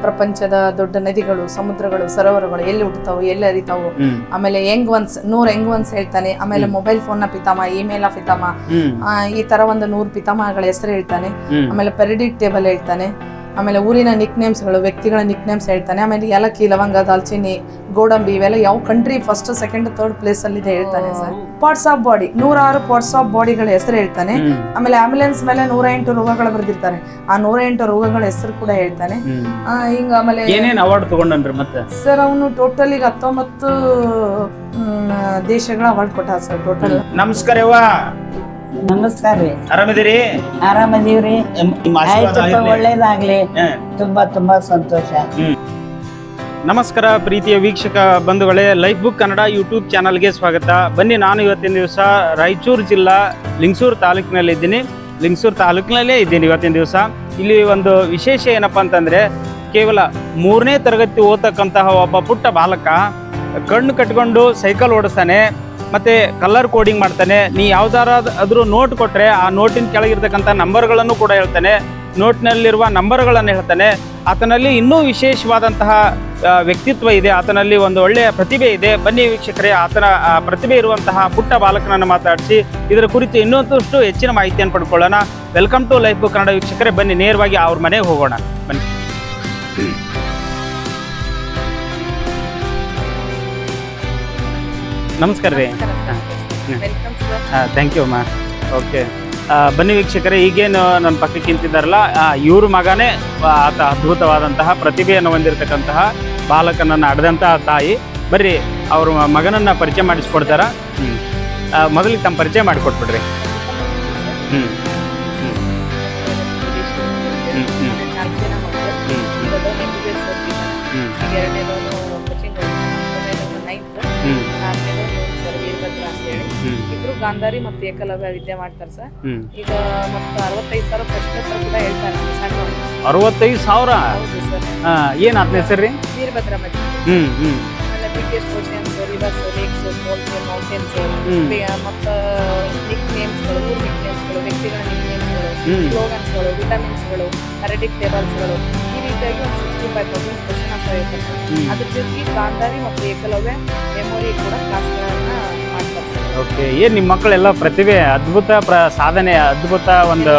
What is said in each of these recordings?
ಪ್ರಪಂಚದ ದೊಡ್ಡ ನದಿಗಳು ಸಮುದ್ರಗಳು ಸರೋವರಗಳು ಎಲ್ಲಿ ಹುಟ್ಟುತ್ತಾವು ಎಲ್ಲಿ ಹರಿತಾವು. ಆಮೇಲೆ ಯಂಗ್ ಒನ್ಸ್ ನೂರ್ ಯಂಗ್ ಒನ್ಸ್ ಹೇಳ್ತಾನೆ. ಆಮೇಲೆ ಮೊಬೈಲ್ ಫೋನ್ನ ಪಿತಾಮ ಇಮೇಲ್ನ ಪಿತಾಮ ಆ, ಈ ತರ ಒಂದು ನೂರ್ ಪಿತಾಮಹಗಳ ಹೆಸರು ಹೇಳ್ತಾನೆ. ಆಮೇಲೆ ಪೆರಿಡಿಕ್ ಟೇಬಲ್ ಹೇಳ್ತಾನೆ. ಆಮೇಲೆ ಊರಿನ ನಿಕ್ಗಳು ವ್ಯಕ್ತಿಗಳ ನಿಕ್ ನೇಮ್ಸ್ ಹೇಳ್ತಾನೆ. ಆಮೇಲೆ ಏಲಕ್ಕಿ ಲವಂಗ ದಾಲ್ಚಿನ್ನಿ ಗೋಡಂಬಿ ಇವೆಲ್ಲ ಯಾವ country first second third place ಅಲ್ಲಿ ಇದೆ ಹೇಳ್ತಾನೆ ಸರ್. ಪಾರ್ಟ್ಸ್ ಆಫ್ ಬಾಡಿ ನೂರಾರು ಪಾರ್ಟ್ಸ್ ಆಫ್ ಬಾಡಿಗಳ ಹೆಸರು ಹೇಳ್ತಾನೆ. ಆಮೇಲೆ ಆಂಬುಲೆನ್ಸ್ ಮೇಲೆ ನೂರ ಎಂಟು ರೋಗಗಳು ಬರೆದಿರ್ತಾರೆ. ಆ ನೂರ ಎಂಟು ರೋಗಗಳ ಹೆಸರು ಕೂಡ ಹೇಳ್ತಾನೆ. ಆ, ಹಿಂಗ ಆಮೇಲೆ ಏನೇನ್ ಅವಾರ್ಡ್ ಮತ್ತೆ? ಸರ್ ಅವನು ಟೋಟಲ್ ಈಗ ಹತ್ತೊಂಬತ್ತು ದೇಶಗಳ ಅವಾರ್ಡ್ ಕೊಟ್ಟ ಸರ್ ಟೋಟಲ್ ನಮಸ್ಕಾರ ಯವ್ವ ನಮಸ್ಕಾರ ರೀ. ಆರಾಮಿದ್ದೀರಿ? ಆರಾಮದೀವ್ರಿ. ಒಳ್ಳೇದಾಗ್ಲಿ. ತುಂಬಾ ತುಂಬಾ ಸಂತೋಷ. ನಮಸ್ಕಾರ ಪ್ರೀತಿಯ ವೀಕ್ಷಕ ಬಂಧುಗಳೇ. ಲೈಫ್ ಬುಕ್ ಕನ್ನಡ ಯೂಟ್ಯೂಬ್ ಚಾನಲ್ಗೆ ಸ್ವಾಗತ. ಬನ್ನಿ ನಾನು ಇವತ್ತಿನ ದಿವಸ ರಾಯಚೂರು ಜಿಲ್ಲಾ ಲಿಂಗಸೂರು ತಾಲೂಕಿನಲ್ಲಿ ಇದ್ದೀನಿ. ಲಿಂಗಸೂರು ತಾಲೂಕಿನಲ್ಲೇ ಇದ್ದೀನಿ ಇವತ್ತಿನ ದಿವಸ. ಇಲ್ಲಿ ಒಂದು ವಿಶೇಷ ಏನಪ್ಪ ಅಂತಂದ್ರೆ ಕೇವಲ ಮೂರನೇ ತರಗತಿ ಓದ್ತಕ್ಕಂತಹ ಒಬ್ಬ ಪುಟ್ಟ ಬಾಲಕ ಕಣ್ಣು ಕಟ್ಕೊಂಡು ಸೈಕಲ್ ಓಡಿಸ್ತಾನೆ. ಮತ್ತೆ ಕಲರ್ ಕೋಡಿಂಗ್ ಮಾಡ್ತಾನೆ. ನೀ ಯಾವ್ದಾರಾದ್ರೂ ನೋಟ್ ಕೊಟ್ರೆ ಆ ನೋಟಿನ ಕೆಳಗಿರ್ತಕ್ಕಂಥ ನಂಬರ್ಗಳನ್ನು ಕೂಡ ಹೇಳ್ತಾನೆ. ನೋಟ್ನಲ್ಲಿರುವ ನಂಬರ್ಗಳನ್ನು ಹೇಳ್ತಾನೆ. ಆತನಲ್ಲಿ ಇನ್ನೂ ವಿಶೇಷವಾದಂತಹ ವ್ಯಕ್ತಿತ್ವ ಇದೆ. ಆತನಲ್ಲಿ ಒಂದು ಒಳ್ಳೆಯ ಪ್ರತಿಭೆ ಇದೆ. ಬನ್ನಿ ವೀಕ್ಷಕರೇ, ಆತನ ಪ್ರತಿಭೆ ಇರುವಂತಹ ಪುಟ್ಟ ಬಾಲಕನನ್ನು ಮಾತಾಡಿಸಿ, ಇದರ ಕುರಿತು ಇನ್ನೊಂದಷ್ಟು ಹೆಚ್ಚಿನ ಮಾಹಿತಿಯನ್ನು ಪಡ್ಕೊಳ್ಳೋಣ. ವೆಲ್ಕಮ್ ಟು ಲೈಫ್ ಕನ್ನಡ ವೀಕ್ಷಕರೇ, ಬನ್ನಿ, ನೇರವಾಗಿ ಅವ್ರ ಮನೆಗೆ ಹೋಗೋಣ. ಬನ್ನಿ. ನಮಸ್ಕಾರ ರೀ. ಥ್ಯಾಂಕ್ ಯು ಅಮ್ಮ. ಓಕೆ ಬನ್ನಿ ವೀಕ್ಷಕರೇ ಈಗೇನು ನನ್ನ ಪಕ್ಕಕ್ಕೆ ನಿಂತಿದ್ದಾರಲ್ಲ ಇವ್ರ ಮಗನೇ ಆತ ಅದ್ಭುತವಾದಂತಹ ಪ್ರತಿಭೆಯನ್ನು ಹೊಂದಿರತಕ್ಕಂತಹ ಬಾಲಕನನ್ನು ಅಡದಂತಹ ತಾಯಿ. ಬರ್ರಿ ಅವ್ರ ಮಗನನ್ನು ಪರಿಚಯ ಮಾಡಿಸ್ಕೊಡ್ತಾರ? ಹ್ಞೂ ಮೊದಲಿಗೆ ತಮ್ಮ ಪರಿಚಯ ಮಾಡಿಕೊಟ್ಬಿಡ್ರಿ. ಹ್ಞೂ ಗಾಂಧಾರಿ ಮತ್ತು ಏಕಲವ್ಯ ವಿದ್ಯೆ ಮಾಡ್ತಾರೆ ಸರ್. ಈಗ ಮತ್ತೆ ಅರವತ್ತೈದು ಸಾವಿರ ಪ್ರಶ್ನೋತ್ತರ ಕೂಡ ಹೇಳ್ತಾರೆ ಸಣ್ಣವರು. ಅರವತ್ತೈದು ಸಾವಿರ? ಹೌದು ಸರ್. ಏನು ಆತ್ನ ಹೆಸರು ರೀ? ವೀರಭದ್ರ ಮಧ್ಯ ಹ್ಞೂ ಹ್ಞೂ ಆಮೇಲೆ biggest oceans rivers lakes falls mountains hmm. ಮತ್ತು ನಿಕ್ ನೇಮ್ಸ್ಗಳು ಊರ್ ನಿಕ್ ನೇಮ್ಸ್ಗಳು ವ್ಯಕ್ತಿಗಳ ನಿಕ್ ನೇಮ್ಸ್ಗಳು ಹ್ಮ್. ಸ್ಲೋಗನ್ಸ್ಗಳು ವಿಟಮಿನ್ಸ್ಗಳು ಟೇಬಲ್ಸ್ಗಳು ಈ ರೀತಿಯಾಗಿ ಒಂದು sixty five percent question answer ಇರುತ್ತೆ ಸರ್. ಹ್ಞೂ ಅದ್ರ ಜೊತೆಗೆ ಗಾಂಧಾರಿ ಮತ್ತು ಏಕಲವ್ಯ ಮೆಮೊರಿ ಕೂಡ ಕ್ಲಾಸ್ಗಳನ್ನ ಓಕೆ ಏನು ನಿಮ್ಮ ಮಕ್ಕಳೆಲ್ಲ ಪ್ರತಿಭೆ ಅದ್ಭುತ ಪ್ರ ಸಾಧನೆ ಅದ್ಭುತ ಒಂದು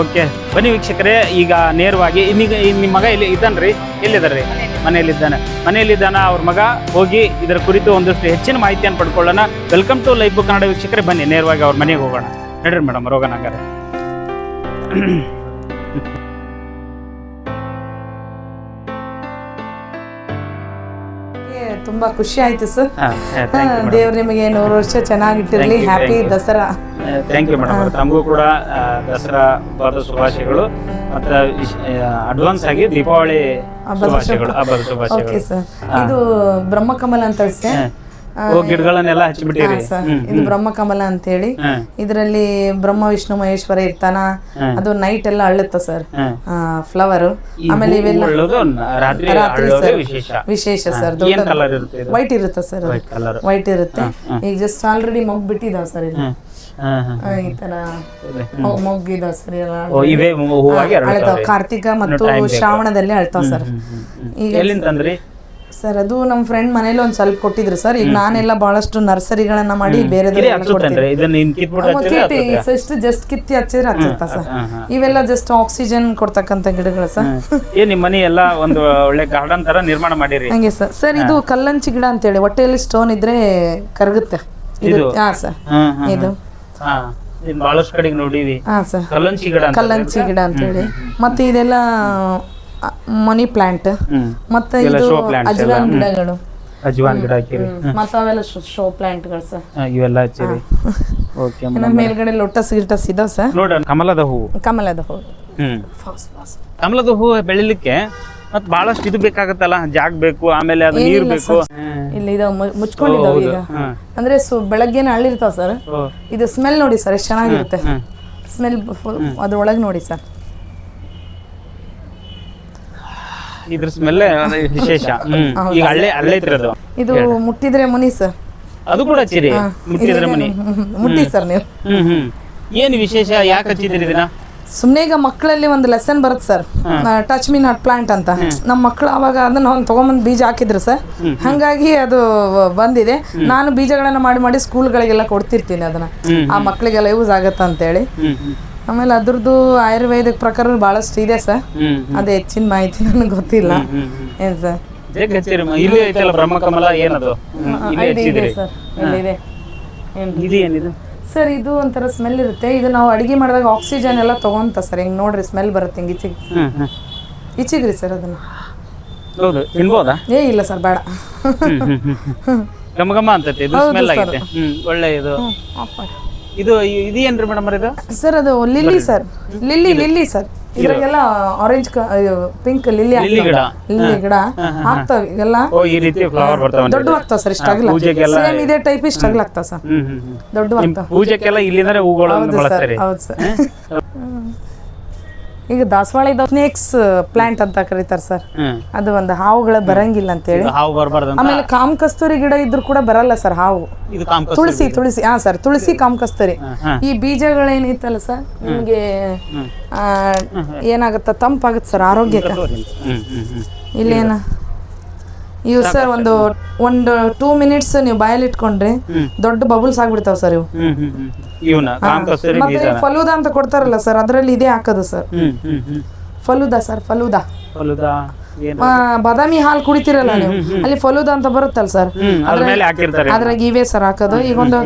ಓಕೆ ಬನ್ನಿ ವೀಕ್ಷಕರೇ ಈಗ ನೇರವಾಗಿ ಇನ್ನೀಗ ನಿಮ್ಮ ಮಗ ಇಲ್ಲಿ ಇದ್ದಾನ್ರಿ? ಎಲ್ಲಿದ್ದಾರ್ರಿ ಮನೆಯಲ್ಲಿ ಮನೆಯಲ್ಲಿದ್ದಾನೆ ಮನೆಯಲ್ಲಿದ್ದಾನ ಅವ್ರ ಮಗ ಹೋಗಿ ಇದರ ಕುರಿತು ಒಂದಷ್ಟು ಹೆಚ್ಚಿನ ಮಾಹಿತಿಯನ್ನು ಪಡ್ಕೊಳ್ಳೋಣ. Welcome to life book Kannada ವೀಕ್ಷಕರೇ ಬನ್ನಿ ನೇರವಾಗಿ ಅವ್ರ ಮನೆಗೆ ಹೋಗೋಣ. ನಡ್ರಿ ಮೇಡಮ್ ರೋಗನ ಹಂಗಾರೆ ತುಂಬಾ ಖುಷಿ ಆಯ್ತು ಸರ್. ದೇವ್ರು ನಿಮಗೆ ನೂರು ವರ್ಷ ಚೆನ್ನಾಗಿಟ್ಟಿರಲಿ. Happy Dasara. Thank you madam ತಮಗೂ ಕೂಡ ದಸರಾ ಹಬ್ಬದ ಶುಭಾಶಯಗಳು. ಮತ್ತೆ ಅಡ್ವಾನ್ಸ್ ಆಗಿ ದೀಪಾವಳಿ ಶುಭಾಶಯಗಳು ಶುಭ- ಹಬ್ಬದ ಶುಭಾಶಯಗಳು. ಇದು ಬ್ರಹ್ಮಕಮಲ ಅಂತ ಹೇಳಿ ಗಿಡಗಳನ್ನೆಲ್ಲ ಹಚ್ಚಿಬಿಟ್ಟಿರಿ. ಸರ್. ಇದು ಬ್ರಹ್ಮಕಮಲ ಅಂತ ಹೇಳಿ ಇದರಲ್ಲಿ ಬ್ರಹ್ಮ ವಿಷ್ಣು ಮಹೇಶ್ವರ ಇರ್ತಾನ. ಅದು ನೈಟ್ ಎಲ್ಲ ಅಳ್ಳುತ್ತ ಸರ್? ಫ್ಲವರ್ ಆಮೇಲೆ ಇವೆಲ್ಲ ರಾತ್ರಿ ಸರ್. ವಿಶೇಷ. ಸರ್. ದೊಡ್ಡ ವೈಟ್ ಇರುತ್ತೆ ಸರ್? ವೈಟ್ ಇರುತ್ತೆ. ಈಗ ಜಸ್ಟ್ ಆಲ್ರೆಡಿ ಮಗ್ ಬಿಟ್ಟಿದಾವ ಸರ್ ಇಲ್ಲಿ ಈ ತರ ಕಾರ್ತಿಕ ಮತ್ತು ಶ್ರಾವಣದಲ್ಲಿ ಅಳ್ತಾವ ಸರ್. ಈಗ ಸರ್ ಅದು ನಮ್ಮ ಫ್ರೆಂಡ್ ಮನೇಲಿ ಒಂದ್ ಸ್ವಲ್ಪ ಕೊಟ್ಟಿದ್ರು ಸರ್. ಈಗ ನಾನೆಲ್ಲ ಬಹಳಷ್ಟು ನರ್ಸರಿಗಳನ್ನ ಮಾಡಿ ಬೇರೆ. ಜಸ್ಟ್ ಜಸ್ಟ್ ಕಿತ್ತಿ ಹಚ್ಚಿದ್ರೆ ಹಚ್ಚುತ್ತಾ ಸರ್. ಇವೆಲ್ಲ ಜಸ್ಟ್ ಆಕ್ಸಿಜನ್ ಕೊಡ್ತಕ್ಕಂತ ಗಿಡಗಳು ಸರ್. ಏನ್ ನಿಮ್ ಮನೆ ಎಲ್ಲ ಒಂದು ಒಳ್ಳೆ ಗಾರ್ಡನ್ ತರ ನಿರ್ಮಾಣ ಮಾಡಿರಿ? ಹಂಗೆ ಸರ್. ಸರ್ ಇದು ಕಲ್ಲಂಚಿ ಗಿಡ ಅಂತ ಹೇಳಿ ಹೊಟ್ಟೆಯಲ್ಲಿ ಸ್ಟೋನ್ ಇದ್ರೆ ಕರಗುತ್ತೆ. ಇದು? ಹಾ ಸರ್. ಇದು. ಬಹಳಷ್ಟು ಕಡೆಗೆ ನೋಡಿವಿ. ಹಾ ಸರ್. ಕಲ್ಲಂಚಿ ಗಿಡ ಅಂತ ಹೇಳಿ ಗಿಡ ಮತ್ತೆ ಇದೆಲ್ಲ ಮನಿ ಪ್ಲಾಂಟ್. ಮತ್ತೆ ಇದು. ಅಜ್ವಾನ್ ಗಿಡಗಳು. ಅಜ್ವಾನ್ ಗಿಡ ಹಾಕಿರಿ. ಮತ್ತೆ ಅವೆಲ್ಲ ಶೋ ಪ್ಲಾಂಟ್ಗಳು ಸರ್. ಹಾ, ಇವೆಲ್ಲ ಹಚ್ಚಿರಿ. ಓಕೆ ನಮ್ಮ ಮೇಲ್ಗಡೆ ಲೋಟಸ್ ಗಿಟಸ್ ಇದಾವ ಸರ್. ನೋಡ ಕಮಲದ ಹೂವು. ಕಮಲದ ಹೂವು. ಕಮಲದ ಹೂವು ಬೆಳಿಲಿಕ್ಕೆ ಮತ್ತೆ ಬಹಳಷ್ಟು ಇದು ಬೇಕಾಗತ್ತಲ್ಲ? ಜಾಗ ಬೇಕು ಆಮೇಲೆ ಅದು ನೀರ್ ಬೇಕು. ಇಲ್ಲಿ ಇದಾವ ಮುಚ್ಕೊಂಡಿದಾವ ಈಗ. ಅಂದ್ರೆ ಸು ಬೆಳಗ್ಗೆನೆ ಅಳ್ಳಿರ್ತಾವ ಸರ್. ಇದು ಸ್ಮೆಲ್ ನೋಡಿ ಸರ್ ಎಷ್ಟು ಚೆನ್ನಾಗಿರುತ್ತೆ. ಸ್ಮೆಲ್ ಅದ್ರೊಳಗೆ ನೋಡಿ ಸರ್. ಇದ್ರ ಸ್ಮೆಲ್ ವಿಶೇಷ. ಹ್ಮ್. ಈಗ ಅಲ್ಲೇ ಅಲ್ಲೇ ಐತ್ರಿ ಇದು ಮುಟ್ಟಿದ್ರೆ ಮುನಿ ಸರ್. ಅದು ಕೂಡ ಹಚ್ಚಿರಿ. ಮುಟ್ಟಿದ್ರೆ ಮನಿ. ಮುಟ್ಟಿ ಸರ್ ನೀವು. ಹ್ಮ್ ಹ್ಮ್. ಏನ್ ವಿಶೇಷ? ಯಾಕೆ ಹಚ್ಚಿದ್ರಿ ಇದನ್ನ? ಸುಮ್ಮನೆ ಈಗ ಮಕ್ಕಳಲ್ಲಿ ಒಂದು ಲೆಸನ್ ಬರುತ್ತೆ sir. Touch me not plant ಅಂತ. ನಮ್ಮ ಮಕ್ಕಳು ಅವಾಗ ಅದನ್ನ ಒಂದು ತೊಗೊಂಬಂದು ಬೀಜ ಹಾಕಿದ್ರು ಸರ್. ಹಂಗಾಗಿ ಅದು ಬಂದಿದೆ. ನಾನು ಬೀಜಗಳನ್ನ ಮಾಡಿ ಮಾಡಿ ಸ್ಕೂಲ್ಗಳಿಗೆಲ್ಲ ಕೊಡ್ತಿರ್ತೀನಿ ಅದನ್ನ. ಆ ಮಕ್ಕಳಿಗೆಲ್ಲ ಯೂಸ್ ಆಗತ್ತೆ ಅಂತೇಳಿ. ಆಮೇಲೆ ಅದ್ರದ್ದು ಆಯುರ್ವೇದಿಕ್ ಪ್ರಕಾರ ಭಾಳಷ್ಟು ಇದೆ ಸರ್. ಅದು ಹೆಚ್ಚಿನ ಮಾಹಿತಿ ನನಗೆ ಗೊತ್ತಿಲ್ಲ. ಏನು ಸರ್? ಇಲ್ಲಿ ಐತಲ್ಲ ಬ್ರಹ್ಮಕಮಲ ಏನದು? ಇದೆ ಇದೆ ಸರ್. ಇಲ್ಲಿದೆ ಇದು ಏನಿದು? ಸರ್ ಇದು ಒಂಥರ ಸ್ಮೆಲ್ ಇರುತ್ತೆ. ಇದು ನಾವು ಅಡಿಗೆ ಮಾಡಿದಾಗ ಆಕ್ಸಿಜನ್ ಎಲ್ಲ ತಗೊಂತ ಸರ್. ಹಿಂಗ್ ನೋಡ್ರಿ ಸ್ಮೆಲ್ ಬರುತ್ತೆ ಹಿಂಗೆ ಇಚ್ಚಿಗೆ ಇಚ್ಚಿಗ್ರಿ ಸರ್ ಅದನ್ನ. ಹೌದು ತಿನ್ಬೋದಾ? ಏ ಇಲ್ಲ ಸರ್ ಬೇಡ. ಗಮಗಮ್ಮ ಅಂತೈತೆ ಇದು ಸ್ಮೆಲ್ ಹ್ಮ್ ಒಳ್ಳೆ ಇದು ಇದು ಇದು ಏನ್ರಿ ಮೇಡಮ್ ಇದು? ಸರ್ ಅದು lily sir. Lily lily. Sir. ಇದ್ರಾಗೆಲ್ಲ orange pink lily lily ಗಿಡ. ಲಿಲ್ಲಿ ಗಿಡ ಹಾಕ್ತಾವ ಇದೆಲ್ಲ ಓ ಈ ರೀತಿ ಫ್ಲವರ್ ಬರ್ತಾವ ದೊಡ್ಡ ಆಗ್ತಾವ ಸರ್ ಇಷ್ಟಾಗಲ್ಲ ಪೂಜೆಗೆಲ್ಲ ಸೇಮ್ ಇದೇ ಟೈಪ್ ಇಷ್ಟಾಗಲ್ಲ ಆಗ್ತಾವ ಸರ್. ದೊಡ್ಡ ಆಗ್ತಾವ. ಪೂಜೆಗೆಲ್ಲ ಇಲ್ಲಿಂದಾನೆ ಹೂಗಳನ್ನು ಬಳಸ್ತಾರೆ. ಹೌದು ಸರ್. ಈಗ ದಾಸವಾಳ ಸ್ನೇಕ್ಸ್ ಪ್ಲಾಂಟ್ ಅಂತ ಕರೀತಾರ ಸರ್ ಅದು ಒಂದು ಹಾವುಗಳ ಬರಂಗಿಲ್ಲ ಅಂತ ಹೇಳಿ. ಹಾವು ಬರಬಾರ್ದು ಆಮೇಲೆ ಕಾಮ ಕಸ್ತೂರಿ ಗಿಡ ಇದ್ರು ಕೂಡ ಬರಲ್ಲ ಸರ್ ಹಾವು. ತುಳಸಿ ತುಳಸಿ ಹಾ ಸರ್ ತುಳಸಿ ಕಾಮ ಕಸ್ತೂರಿ. ಈ ಬೀಜಗಳೇನೈತಲ್ಲ ಸರ್ ನಿಮಗೆ ಏನಾಗುತ್ತೆ ತಂಪಾಗುತ್ತೆ ಸರ್ ಆರೋಗ್ಯಕ್ಕೆ. ಇಲ್ಲೇನ? ಇವು ಸರ್ ಒಂದು ಒಂದು ಟೂ ಮಿನಿಟ್ಸ್ ನೀವು ಬಾಯಲ್ಲಿ ಇಟ್ಕೊಂಡ್ರೆ ದೊಡ್ಡ ಬಬಲ್ಸ್ ಆಗ್ಬಿಡ್ತಾವ ಸರ್ ಇವು. ಮತ್ತೆ ಫಲೂದಾ ಅಂತ ಕೊಡ್ತಾರಲ್ಲ ಸರ್ ಅದರಲ್ಲಿ ಇದೇ ಹಾಕೋದು ಸರ್ ಫಲೂದಾ ಸರ್ ಫಲೂದಾ. ಬಾದಾಮಿ ಹಾಲು ಕುಡಿತೀರಲ್ಲ ನೀವು? ಅಲ್ಲಿ ಫಲೂದಾ ಅಂತ ಬರುತ್ತಲ್ಲ ಸರ್ ಅದ್ರಾಗ ಇವೇ ಸರ್ ಹಾಕೋದು. ಈಗ ಒಂದು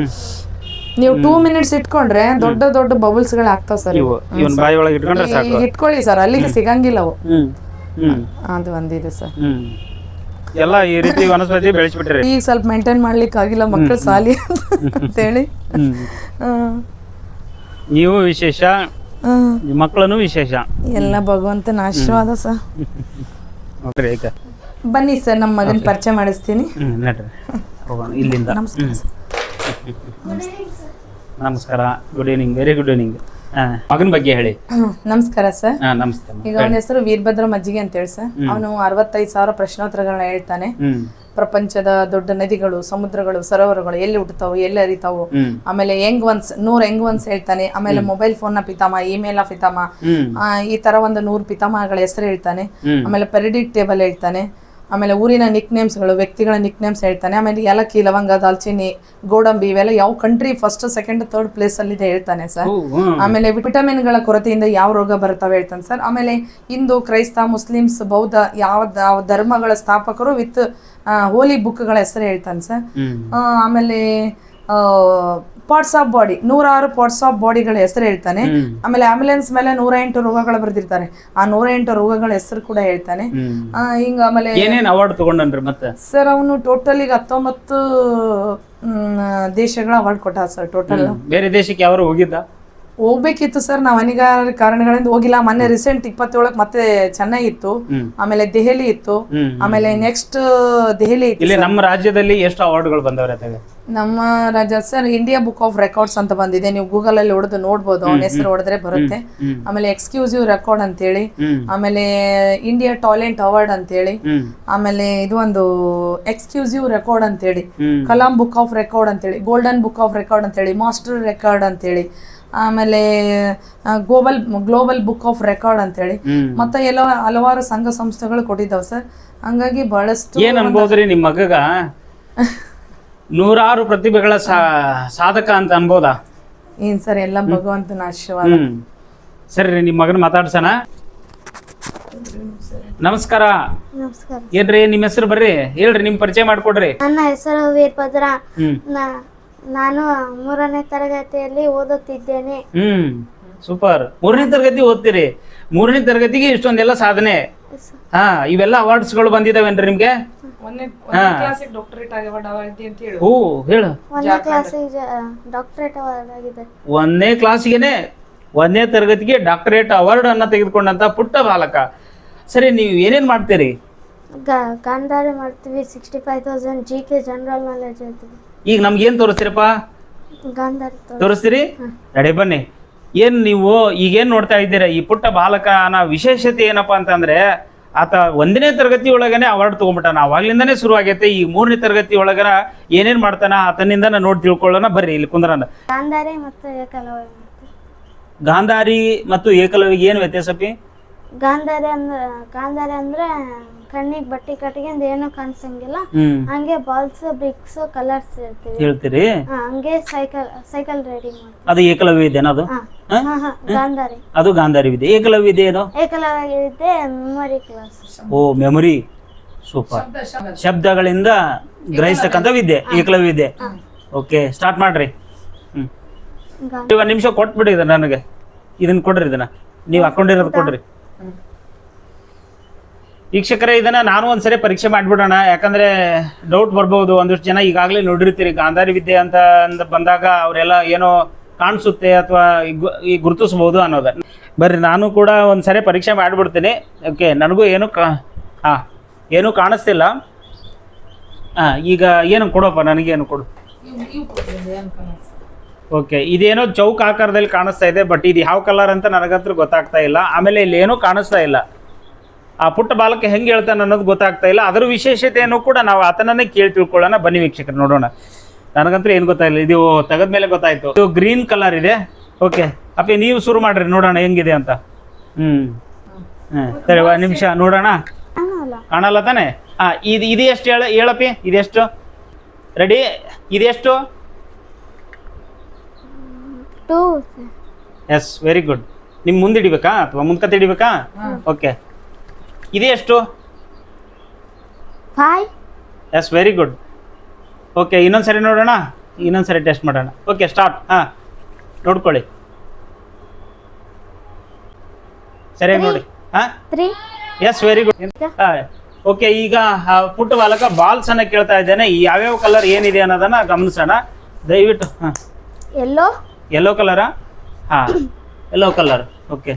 ನೀವು ಟೂ ಮಿನಿಟ್ಸ್ ಇಟ್ಕೊಂಡ್ರೆ ದೊಡ್ಡ ದೊಡ್ಡ ಬಬಲ್ಸ್ಗಳು ಆಗ್ತಾವ ಸರ್ ಇಟ್ಕೊಳ್ಳಿ ಸರ್ ಅಲ್ಲಿಗೆ ಸಿಗಂಗಿಲ್ಲ ಅವು. ಅದು ಒಂದಿದೆ ಸರ್ ಎಲ್ಲ ಈ ರೀತಿ ವನಸ್ಪತಿ ಬೆಳೆಸ್ಬಿಟ್ರಿ. ಈಗ ಸ್ವಲ್ಪ ಮೇಂಟೈನ್ ಮಾಡ್ಲಿಕ್ಕೆ ಆಗಿಲ್ಲ ಮಕ್ಕಳು ಸಾಲಿ ಅಂತೇಳಿ. ನೀವು ವಿಶೇಷ ಮಕ್ಕಳನ್ನು ವಿಶೇಷ. ಎಲ್ಲ ಭಗವಂತನ ಆಶೀರ್ವಾದ ಸರ್ ಓಕೆ ಬನ್ನಿ ಸರ್ ನಮ್ಮ ಮಗನ ಪರಿಚಯ ಮಾಡಿಸ್ತೀನಿ. ಇಲ್ಲಿಂದ. ನಮಸ್ಕಾರ ನಮಸ್ಕಾರ. Good evening very good evening ಮಗನ ಬಗ್ಗೆ ಹೇಳಿ. ನಮಸ್ಕಾರ ಸರ್. ಹಾ ನಮಸ್ತೆ ಈಗ ಅವನ ಹೆಸರು ವೀರಭದ್ರ ಮಜ್ಜಿಗೆ ಅಂತ ಹೇಳಿ ಸರ್. ಅವನು ಅರವತ್ತೈದು ಸಾವಿರ ಪ್ರಶ್ನೋತ್ತರಗಳನ್ನ ಹೇಳ್ತಾನೆ. ಪ್ರಪಂಚದ ದೊಡ್ಡ ನದಿಗಳು ಸಮುದ್ರಗಳು ಸರೋವರಗಳು ಎಲ್ಲಿ ಹುಟ್ಟುತ್ತಾವು ಎಲ್ಲಿ ಹರಿತಾವು. ಆಮೇಲೆ ಹೆಂಗ್ ಒನ್ಸ್ ನೂರ್ ಹೆಂಗ್ ಒನ್ಸ್ ಹೇಳ್ತಾನೆ. ಆಮೇಲೆ ಮೊಬೈಲ್ ಫೋನ್ನ ಪಿತಾಮ ಇಮೇಲ್ ಪಿತಾಮ. ಈ ತರ ಒಂದು ನೂರ್ ಪಿತಾಮಹಗಳ ಹೆಸರು ಹೇಳ್ತಾನೆ. ಆಮೇಲೆ ಪೆರಿಡಿಟ್ ಟೇಬಲ್ ಹೇಳ್ತಾನೆ. ಆಮೇಲೆ ಊರಿನ ನಿಕ್ ನೇಮ್ಸ್ಗಳು ವ್ಯಕ್ತಿಗಳ ನಿಕ್ ನೇಮ್ಸ್ ಹೇಳ್ತಾನೆ. ಆಮೇಲೆ ಏಲಕ್ಕಿ ಲವಂಗ ದಾಲ್ಚಿನ್ನಿ ಗೋಡಂಬಿ ಇವೆಲ್ಲ ಯಾವ country first second third place ಅಲ್ಲಿ ಇದೆ ಹೇಳ್ತಾನೆ ಸರ್ ಆಮೇಲೆ ವಿಟಮಿನ್ ವಿಟಮಿನ್ಗಳ ಕೊರತೆಯಿಂದ ಯಾವ ರೋಗ ಬರ್ತಾವೆ ಹೇಳ್ತಾನೆ ಸರ್ ಆಮೇಲೆ ಹಿಂದೂ ಕ್ರೈಸ್ತ ಮುಸ್ಲಿಮ್ಸ್ ಬೌದ್ಧ ಯಾವ ಧರ್ಮಗಳ ಸ್ಥಾಪಕರು ವಿತ್ ಹೋಲಿ ಬುಕ್ಗಳ ಹೆಸರು ಹೇಳ್ತಾನೆ ಸರ್ ಆಮೇಲೆ ಪಾರ್ಟ್ಸ್ ಆಫ್ ಬಾಡಿ ನೂರಾರು ಪಾರ್ಟ್ಸ್ ಆಫ್ ಬಾಡಿಗಳ ಹೆಸರು ಹೇಳ್ತಾನೆ. ಆಮೇಲೆ ಆಂಬುಲೆನ್ಸ್ ಮೇಲೆ ನೂರ ಎಂಟು ರೋಗಗಳು ಬರ್ದಿರ್ತಾರೆ. ಆ ನೂರ ಎಂಟು ರೋಗಗಳ ಹೆಸರು ಕೂಡ ಹೇಳ್ತಾನೆ. ಹಿಂಗ ಆಮೇಲೆ ಏನೇನು ಅವಾರ್ಡ್ ತಗೊಂಡನ್ರಿ ಮತ್ತೆ? ಸರ್ ಅವನು ಟೋಟಲ್ ಈಗ ಹತ್ತೊಂಬತ್ತು ದೇಶಗಳ ಅವಾರ್ಡ್ ಕೊಟ್ಟ ಸರ್ ಟೋಟಲ್ ಬೇರೆ ದೇಶಕ್ಕೆ ಯಾರು ಹೋಗಿದ್ದ? ಹೋಗ್ಬೇಕಿತ್ತು ಸರ್ ನಾವು ಅನಿವಾರ್ಯ ಕಾರಣಗಳಿಂದ ಹೋಗಿಲ್ಲ. ಮೊನ್ನೆ ರೀಸೆಂಟ್ ಇಪ್ಪತ್ತೇಳಕ್ ಮತ್ತೆ ಚೆನ್ನೈ ಇತ್ತು. ಆಮೇಲೆ ದೆಹಲಿ ಇತ್ತು. ಆಮೇಲೆ ನೆಕ್ಸ್ಟ್ ದೆಹಲಿ ಇತ್ತು ಇಲ್ಲಿ ನಮ್ಮ ರಾಜ್ಯದಲ್ಲಿ ಎಷ್ಟು ಅವಾರ್ಡ್ಗಳು ಬಂದವ್ರೆ ನಮ್ಮ ರಾಜ್ಯ sir India book of records ಅಂತ ಬಂದಿದೆ. ನೀವು ಗೂಗಲ್ ಅಲ್ಲಿ ಹೊಡೆದು ನೋಡ್ಬೋದು ಅವನ ಹೆಸರು ಹೊಡೆದ್ರೆ ಬರುತ್ತೆ. ಆಮೇಲೆ ಎಕ್ಸ್ಕ್ಲೂಸಿವ್ ರೆಕಾರ್ಡ್ ಅಂತೇಳಿ. ಹೇಳಿ ಆಮೇಲೆ ಇಂಡಿಯಾ ಟಾಲೆಂಟ್ ಅವಾರ್ಡ್ ಅಂತೇಳಿ. ಹೇಳಿ ಆಮೇಲೆ ಇದು ಒಂದು ಎಕ್ಸ್ಕ್ಲೂಸಿವ್ ರೆಕಾರ್ಡ್ ಅಂತೇಳಿ. ಹೇಳಿ ಕಲಾಂ ಬುಕ್ ಆಫ್ ರೆಕಾರ್ಡ್ ಅಂತೇಳಿ ಗೋಲ್ಡನ್ ಬುಕ್ ಆಫ್ ರೆಕಾರ್ಡ್ ಅಂತೇಳಿ ಮಾಸ್ಟರ್ ರೆಕಾರ್ಡ್ ಅಂತೇಳಿ. ಆಮೇಲೆ global global book of record ಅಂತೇಳಿ. ಹೇಳಿ ಮತ್ತೆ ಎಲ್ಲ ಹಲವಾರು ಸಂಘ ಸಂಸ್ಥೆಗಳು ಕೊಟ್ಟಿದ್ದಾವೆ ಸರ್. ಹಂಗಾಗಿ ಬಹಳಷ್ಟು ಏನ್ ಅನ್ಬೋದ್ರಿ ನಿಮ್ ಮಗಗ? ನೂರಾರು ಪ್ರತಿಭೆಗಳ ಸಾ- ಸಾಧಕ ಅಂತ ಅನ್ಬೋದಾ? ಏನ್ ಸರ್ ಎಲ್ಲ ಭಗವಂತನ ಆಶೀರ್ವಾದ. ಸರಿ ರೀ ನಿಮ್ ಮಗನ ಮಾತಾಡ್ಸಣ. ನಮಸ್ಕಾರ. ನಮಸ್ಕಾರ. ಏನ್ರಿ ನಿಮ್ ಹೆಸರು ಬರ್ರಿ. ಹೇಳ್ರಿ ನಿಮ್ ಪರಿಚಯ ಮಾಡ್ಕೊಡ್ರಿ. ನನ್ನ ಹೆಸರು ವೀರಭದ್ರ. ನಾನು ಮೂರನೇ ತರಗತಿಯಲ್ಲಿ ಓದುತ್ತಿದ್ದೇನೆ. Hmm super. ಮೂರನೇ ತರಗತಿ ಓದ್ತೀರಿ. ಮೂರನೇ ತರಗತಿಗೆ ಇಷ್ಟೊಂದೆಲ್ಲ ಸಾಧನೆ. ಹಾ ಇವೆಲ್ಲ ಅವಾರ್ಡ್ಸ್ಗಳು ಬಂದಿದಾವೇನ್ರಿ ನಿಮ್ಗೆ? ಒಂದನೇ ಹಾ. ಕ್ಲಾಸಿಗೆ ಡಾಕ್ಟರೇಟ್ ಅವಾರ್ಡ್ ಅಂತ ಹೇಳು. ಓ ಹೇಳು. ಒಂದನೇ ಕ್ಲಾಸಿಗೆ ಡಾಕ್ಟರೇಟ್ ಆಗಿದೆ. ಒಂದನೇ ಕ್ಲಾಸಿಗೆನೆ ಒಂದನೇ ತರಗತಿಗೆ ಡಾಕ್ಟರೇಟ್ ಅವಾರ್ಡ್ ಅನ್ನ ತೆಗೆದುಕೊಂಡಂತ ಪುಟ್ಟ ಬಾಲಕ. ಸರಿ ನೀವು ಏನೇನ್ ಮಾಡ್ತೀರಿ? ಗ- ಗಾಂಧಾರಿ ಮಾಡ್ತೀವಿ sixty five thousand G K general knowledge ಈಗ ನಮ್ಗೆ ಏನ್ ತೋರಿಸ್ತೀರಪ್ಪ? ತೋರಿಸ್ತೀರಿ? ನಡೆ ಬನ್ನಿ. ಏನ್ ನೀವು ಈಗೇನ್ ನೋಡ್ತಾ ಇದ್ದೀರಾ? ಈ ಪುಟ್ಟ ಬಾಲಕನ ವಿಶೇಷತೆ ಏನಪ್ಪಾ ಅಂತಂದ್ರೆ ಆತ ಒಂದನೇ ತರಗತಿ ಒಳಗನೆ ಅವಾರ್ಡ್ ತಗೊಂಡ್ಬಿಟ್ಟಾನ ಅವಾಗ್ಲಿಂದಾನೇ ಶುರು ಆಗೈತೆ. ಈ ಮೂರನೇ ತರಗತಿ ಒಳಗನ ಏನೇನ್ ಮಾಡ್ತಾನ ಆತನಿಂದ ನೋಡಿ ತಿಳ್ಕೊಳ್ಳೋಣ. ಬರ್ರಿ ಇಲ್ಲಿ ಕುಂದ್ರನ ಗಾಂಧಾರಿ ಮತ್ತು ಏಕಲವ್ಯ ಏನ್ ಗಾಂಧಾರಿ ಮತ್ತು ಏಕಲವಿಗೆ ಏನು ವ್ಯತ್ಯಾಸ ಗಾಂಧಾರಿ ಅಂದ್ರೆ ಗಾಂಧಾರಿ ಅಂದ್ರೆ ಕಣ್ಣಿಗೆ ಬಟ್ಟೆ ಕಟ್ಟಿಗೆಂದ ಏನು ಕಾಣಿಸಂಗಿಲ್ಲ. ಹ್ಮ್. ಹಂಗೆ ಬಾಲ್ಸ್ ಬ್ರಿಕ್ಸ್ ಕಲರ್ಸ್ ಇರ್ತೀವಿ. ಹೇಳ್ತೀರಿ? ಹಾ, ಹಂಗೆ ಸೈಕಲ್ ಸೈಕಲ್ ರೈಡಿಂಗ್ ಮಾಡ್ತೀವಿ. ಅದು ಏಕಲವ್ಯ ವಿದ್ಯೆನಾ ಅದು? ಹಾ ಹ? ಹಾ ಹಾ ಗಾಂಧಾರಿ. ಅದು ಗಾಂಧಾರಿ ವಿದ್ಯೆ. ಏಕಲವ್ಯ ಇದೆ ಏನು? ಇದೆ ಮೆಮೊರಿ ಕ್ಲಾಸ್ ಓ ಮೆಮೊರಿ ಸೂಪರ್ ಶಬ್ದಗಳಿಂದ ಗ್ರಹಿಸತಕ್ಕಂತ ವಿದ್ಯೆ. ಏಕಲವ್ಯ ಇದೆ ಓಕೆ ಸ್ಟಾರ್ಟ್ ಮಾಡ್ರಿ. ಹ್ಮ್. ಗಾಂಧಾರಿ ಒಂದು ನಿಮಿಷ ಕೊಟ್ಬಿಡಿ ಇದನ್ನ ನನಗೆ. ಇದನ್ನ ಕೊಡ್ರಿ ಇದನ್ನ. ನೀವು ಹಾಕೊಂಡಿರೋದು ಕೊಡ್ರಿ. ವೀಕ್ಷಕರೇ, ಇದನ್ನ ನಾನು ಒಂದ್ಸರಿ ಪರೀಕ್ಷೆ ಮಾಡಿಬಿಡೋಣ. ಯಾಕಂದ್ರೆ ಡೌಟ್ ಬರ್ಬೋದು. ಒಂದಷ್ಟು ಜನ ಈಗಾಗಲೇ ನೋಡಿರ್ತೀರಿ, ಗಾಂಧಾರಿ ವಿದ್ಯೆ ಅಂತ ಬಂದಾಗ ಅವರೆಲ್ಲ ಏನೋ ಕಾಣಿಸುತ್ತೆ ಅಥವಾ ಈ ಗುರುತಿಸ್ಬೋದು ಅನ್ನೋದ. ಬರ್ರಿ, ನಾನು ಕೂಡ ಒಂದ್ಸರಿ ಪರೀಕ್ಷೆ ಮಾಡಿಬಿಡ್ತೀನಿ. ಓಕೆ, ನನಗೂ ಏನು ಕಾ ಹಾಂ ಏನೂ ಕಾಣಿಸ್ತಿಲ್ಲ. ಹಾಂ ಈಗ ಏನು ಕೊಡಪ್ಪ, ನನಗೇನು ಕೊಡು. ಓಕೆ, ಇದೇನೋ ಚೌಕ್ ಆಕಾರದಲ್ಲಿ ಕಾಣಿಸ್ತಾ ಇದೆ, ಬಟ್ ಇದು ಯಾವ ಕಲರ್ ಅಂತ ನನಗಂತೂ ಗೊತ್ತಾಗ್ತಾ ಇಲ್ಲ. ಆಮೇಲೆ ಇಲ್ಲಿ ಏನೂ ಕಾಣಿಸ್ತಾ ಇಲ್ಲ. ಆ ಪುಟ್ಟ ಬಾಲಕ ಹೆಂಗೆ ಹೇಳ್ತಾನೆ ಅನ್ನೋದು ಗೊತ್ತಾಗ್ತಾ ಇಲ್ಲ. ಅದರ ವಿಶೇಷತೆಯನ್ನು ಕೂಡ ನಾವು ಆತನನ್ನೇ ಕೇಳಿ ತಿಳ್ಕೊಳ್ಳೋಣ. ಬನ್ನಿ ವೀಕ್ಷಕರು ನೋಡೋಣ. ನನಗಂತೂ ಏನು ಗೊತ್ತಾಗಿಲ್ಲ ಇದು ತೆಗೆದ ಮೇಲೆ ಗೊತ್ತಾಯ್ತು. ಇದು ಗ್ರೀನ್ ಕಲರ್ ಇದೆ. ಓಕೆ. ಅಪ್ಪಿ ನೀವು ಶುರು ಮಾಡ್ರಿ ನೋಡೋಣ ಹೆಂಗಿದೆ ಅಂತ. ಹ್ಞೂ ಹಾಂ ಸರಿ ಒಂದು ನಿಮಿಷ ನೋಡೋಣ. ಕಾಣಲ್ಲ ತಾನೆ? ಹಾಂ ಇದು ಇದು ಎಷ್ಟು ಹೇಳ ಹೇಳಪ್ಪಿ? ಇದೆಷ್ಟು ರೆಡಿ ಇದೆಷ್ಟು ಟೂ ಎಸ್ ವೆರಿ ಗುಡ್ ನಿಮ್ಮ ಮುಂದಿಡಿಬೇಕಾ ಅಥವಾ ಮುಂದ್ಕತ್ತೆ ಹಿಡಿಬೇಕಾ? ಓಕೆ ಇದೆ ಎಷ್ಟು? Five yes very good okay ಇನ್ನೊಂದು ಸರಿ ನೋಡೋಣ. ಇನ್ನೊಂದು ಸರಿ ಟೆಸ್ಟ್ ಮಾಡೋಣ. ಓಕೆ ಸ್ಟಾರ್ಟ್ ಹಾಂ ನೋಡ್ಕೊಳ್ಳಿ. ಸರಿ ನೋಡಿ. ಹಾಂ? ಎಸ್ ವೆರಿ ಗುಡ್ ಓಕೆ ಈಗ ಪುಟ್ ಪುಟ್ಟ ಬಾಲಕ ಬಾಲ್ಸ್ ಅನ್ನ ಕೇಳ್ತಾ ಇದ್ದೇನೆ. ಯಾವ್ಯಾವ ಕಲರ್ ಏನಿದೆ ಅನ್ನೋದನ್ನ ಗಮನಿಸೋಣ. ದಯವಿಟ್ಟು ಹಾಂ. ಎಲ್ಲೋ ಯೆಲ್ಲೋ ಕಲರಾ ಹಾಂ. ಯೆಲ್ಲೋ ಕಲರ್ ಓಕೆ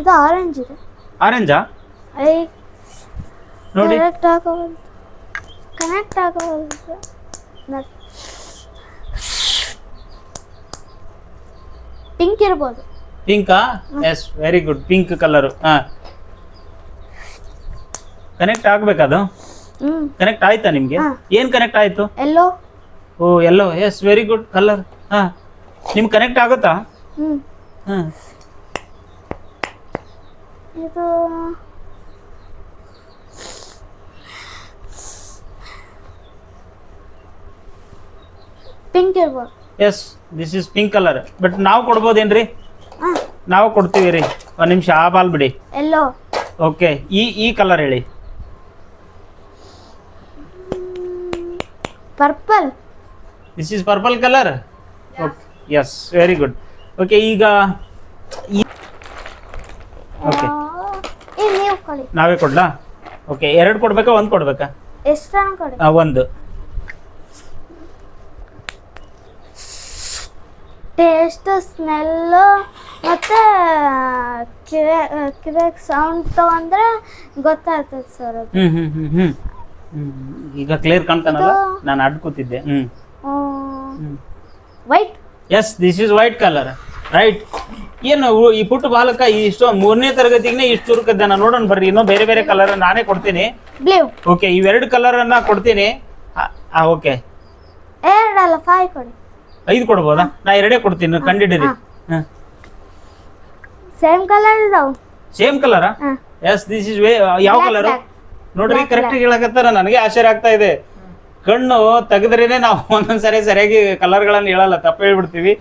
ಇದು ಆರೆಂಜ್ ಇದೆ. ಆರೆಂಜಾ ಐ ನೋಡಿ. ಕನೆಕ್ಟ್ ಆಗೋದು ಕನೆಕ್ಟ್ ಆಗೋದು ಪಿಂಕ್ ಇರ್ಬೋದು. ಪಿಂಕಾ yes very good pink colour ಹಾ. ಕನೆಕ್ಟ್ ಆಗಬೇಕು ಅದು? ಕನೆಕ್ಟ್ ಆಯ್ತಾ ನಿಮಗೆ? ಏನು ಕನೆಕ್ಟ್ ಆಯಿತು? Yellow oh yellow yes very good colour ಹಾಂ. ನಿಮ್ಗೆ ಕನೆಕ್ಟ್ ಆಗುತ್ತಾ? ಹ್ಞೂ ಹಾಂ. ಇದು ಪಿಂಕ್ ಇರ್ಬೋದು. Yes this is pink colour but ನಾವು ಕೊಡ್ಬೋದೇನ್ರಿ? ನಾವು ಕೊಡ್ತೀವಿ ರೀ. ಒಂದು ನಿಮಿಷ ಆ ಬಾಲ್ ಬಿಡಿ. ಎಲ್ಲೋ. ಓಕೆ ಈ ಈ ಕಲರ್ ಹೇಳಿ. Purple this is purple colour okay yes very good okay ಈಗ ಓಕೆ ಕೊಡಿ. ನಾವೇ ಕೊಡ್ಲಾ? ಓಕೆ ಎರಡು ಕೊಡ್ಬೇಕಾ ಒಂದು ಕೊಡ್ಬೇಕಾ? ಎಷ್ಟು ಜನ ಕೊಡಿ? ಆ, ಒಂದು. ಟೇಸ್ಟ್ ಸ್ಮೆಲ್ಲು ಮತ್ತು ಕಿವೆ ಸೌಂಡ್ ತಗೊಂಡ್ರೆ ಗೊತ್ತಾಗ್ತದೆ ಸರ್ ಅದು. ಹ್ಮ್ ಹ್ಮ್ ಹ್ಮ್ ಹ್ಮ್. ಹ್ಮ್ ಈಗ ಕ್ಲಿಯರ್ ಕಾಣ್ತಾನಲ್ಲ? ಇದು- ನಾನು ಅಡ್ಕೋತಿದ್ದೆ. ಹ್ಮ್. White yes this is white colour right ಏನು ಈ ಪುಟ್ಟ ಬಾಲಕ ಇಷ್ಟು ಮೂರನೇ ತರಗತಿಗೆ ಇಷ್ಟು ಚುರುಕದ್ದಾನ ನೋಡೋಣ ಬರ್ರಿ. ಇನ್ನೂ ಬೇರೆ ಬೇರೆ ಕಲರ್ ನಾನೇ ಕೊಡ್ತೀನಿ. ಬ್ಲೂ ಓಕೆ ಇವೆರಡು ಕಲರ್ ಅನ್ನ ಕೊಡ್ತೀನಿ. ಓಕೆ ಎರಡಲ್ಲ ಫೈವ್ ಕೊಡಿ. ಐದು ಕೊಡ್ಬೋದಾ? ನಾ ಎರಡೇ ಕೊಡ್ತೀನಿ ಕಂಡಿಡಿರಿ. ಸೇಮ್ ಕಲರ್ ಇದಾವೆ. ಸೇಮ್ ಕಲರಾ ಎಸ್ ದಿಸ್ ಇಸ್ ವೇ ಯಾವ ಕಲರ್. ನೋಡ್ರಿ ಕರೆಕ್ಟ್ ಹೇಳಕತ್ತಾರ ನನಗೆ ಆಶ್ಚರ್ಯ ಆಗ್ತಾ ಇದೆ. ಕಣ್ಣು ತೆಗೆದ್ರೇನೆ ನಾವು ಒಂದೊಂದ್ಸರಿ ಸರಿಯಾಗಿ ಕಲರ್ಗಳನ್ನು ಹೇಳಲ್ಲ ತಪ್ಪು ಹೇಳ್ಬಿಡ್ತೀವಿ.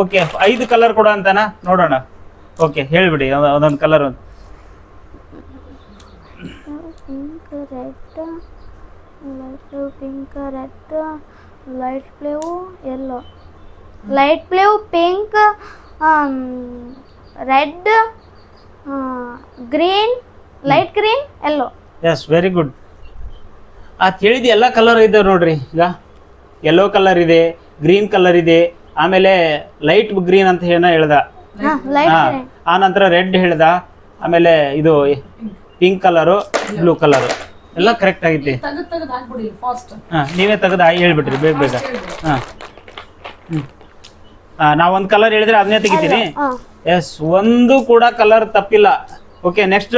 ಓಕೆ ಐದು ಕಲರ್ ಕೊಡ ಅಂತಾನ ನೋಡೋಣ. ಓಕೆ ಹೇಳ್ಬಿಡಿ ಒಂದ್- ಒಂದೊಂದು colour pink red light pink red light blue yellow light blue pink red green light green yellow yes very good ಅದ್ ಹೇಳಿದ ಎಲ್ಲ ಕಲರ್ ಇದೆ ನೋಡ್ರಿ ಈಗ. ಯೆಲ್ಲೋ ಕಲರ್ ಇದೆ ಗ್ರೀನ್ ಕಲರ್ ಇದೆ ಆಮೇಲೆ ಲೈಟ್ ಗ್ರೀನ್ ಅಂತ ಏನೋ ಹೇಳ್ದ. ಹಾಂ ಲೈಟ್ ಗ್ರೀನ್ ಆ ನಂತರ ರೆಡ್ ಹೇಳ್ದ ಆಮೇಲೆ ಇದು ಪಿಂಕ್ ಕಲರು ಬ್ಲೂ ಕಲರ್ ಎಲ್ಲ ಕರೆಕ್ಟ್ ಆಗೈತಿ. ಹಾಂ ತೆಗೆದು ಹಾಕ್ಬಿಡಿ ಫಾಸ್ಟ್ ಹಾ ನೀವೇ ತೆಗೆದು ಹೇಳ್ಬಿಟ್ರಿ ಬೇಗ ಬೇಗ. ಹಾ ಹ್ಮ್. ಆ, ನಾ ಒಂದು ಕಲರ್ ಹೇಳಿದ್ರೆ ಅದನ್ನೇ ತೆಗಿತೀನಿ. ಎಸ್ ಒಂದು ಕೂಡ ಕಲರ್ ತಪ್ಪಿಲ್ಲ. ಓಕೆ ನೆಕ್ಸ್ಟ್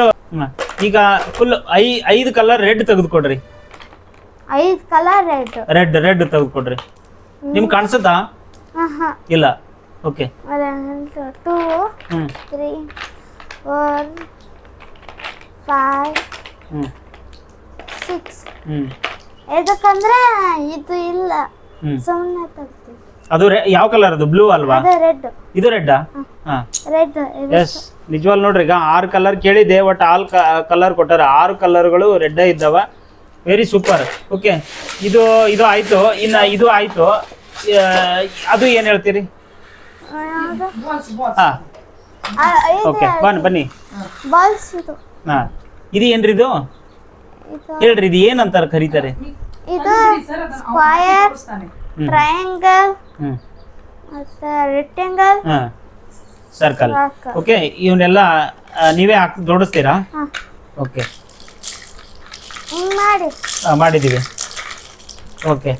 ಈಗ ಫುಲ್ ಐ ಐದು ಕಲರ್ ರೆಡ್ ತೆಗೆದುಕೊಡ್ರಿ. ಐದು ಕಲರ್ ರೆಡ್ ರೆಡ್ ರೆಡ್ ತೆಗೆದುಕೊಡ್ರಿ. ನಿಮ್ಗೆ ಕಾಣಿಸುತ್ತಾ? ಹಾಂ ಹಾಂ ಇಲ್ಲ ಓಕೆ ಟೂ ಹ್ಞೂ ತ್ರೀ ಫೋರ್ ಫೈವ್ ಹ್ಞೂ ಸಿಕ್ಸ್ ಹ್ಞೂ ಎದಕ್ಕಂದ್ರೆ ಇದು ಇಲ್ಲ. ಹ್ಞೂ ಸುಮ್ಮನೆ ಅದು ಯಾವ ಕಲರ್ ಅದು? ಬ್ಲೂ ಅಲ್ವಾ? ಅದು ರೆಡ್ ಇದು ರೆಡ್ಡಾ ಹಾಂ. ರೆಡ್ ಎಸ್ ನಿಜವಾಲ್ ನೋಡ್ರಿ ಈಗ ಆರು ಕಲರ್ ಕೇಳಿದೆ ಬಟ್ ಆಲ್ ಕಲರ್ ಕೊಟ್ಟಾರ ಆರು ಕಲರ್ಗಳು ರೆಡ್ ಇದ್ದಾವ. ವೆರಿ ಸೂಪರ್ ಓಕೆ ಇದು ಇದು ಆಯ್ತು. ಇನ್ನ ಇದು ಆಯ್ತು. ಅದು ಏನು ಹೇಳ್ತೀರಿ? ಹಾಂ. ಓಕೆ ಬನ್ನಿ ಬನ್ನಿ. ಇದು ಹಾಂ. ಇದು ಏನ್ರಿ ಇದು? ಹೇಳ್ರಿ ಇದು ಏನಂತಾರ ಕರೀತಾರೆ? ಇದು ಸ್ಕ್ವಯರ್ ಟ್ರಯಾಂಗಲ್ ಮತ್ತೆ ಸರ್ಕಲ್ ಓಕೆ ಇವನ್ನೆಲ್ಲ ನೀವೇ ಹಾಕಿ ಜೋಡಿಸ್ತೀರಾ? ಓಕೆ ಮಾಡಿ. ಮಾಡಿದ್ದೀವಿ. ಓಕೆ.